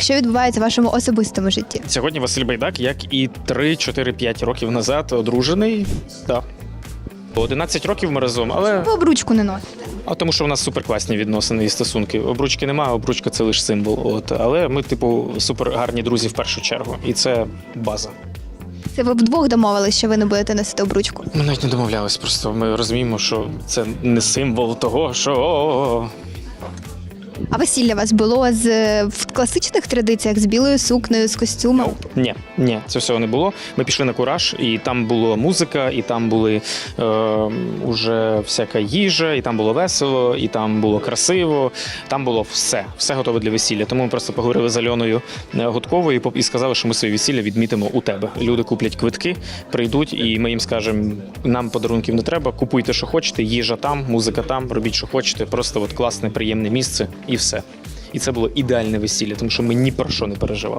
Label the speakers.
Speaker 1: Що відбувається в вашому особистому житті?
Speaker 2: Сьогодні Василь Байдак, як і 3-4-5 років назад, одружений. Да. 11 років ми разом, але
Speaker 1: Ви обручку не носите.
Speaker 2: а тому, що в нас суперкласні відносини і стосунки. Обручки немає, обручка це лише символ. От але ми, типу, супер гарні друзі в першу чергу, і це база.
Speaker 1: Це ви вдвох домовились, що ви не будете носити обручку.
Speaker 2: Ми навіть не домовлялись, просто ми розуміємо, що це не символ того, що.
Speaker 1: А весілля у вас було з в класичних традиціях з білою сукнею, з костюмом.
Speaker 2: Ні, ні, це всього не було. Ми пішли на кураж, і там була музика, і там були е, уже всяка їжа, і там було весело, і там було красиво. Там було все, все готове для весілля. Тому ми просто поговорили з Альоною е, Гудковою і сказали, що ми своє весілля відмітимо у тебе. Люди куплять квитки, прийдуть, і ми їм скажемо: нам подарунків не треба, купуйте, що хочете, їжа там, музика там, робіть, що хочете. Просто от класне, приємне місце, і все. І це було ідеальне весілля, тому що ми ні про що не переживали.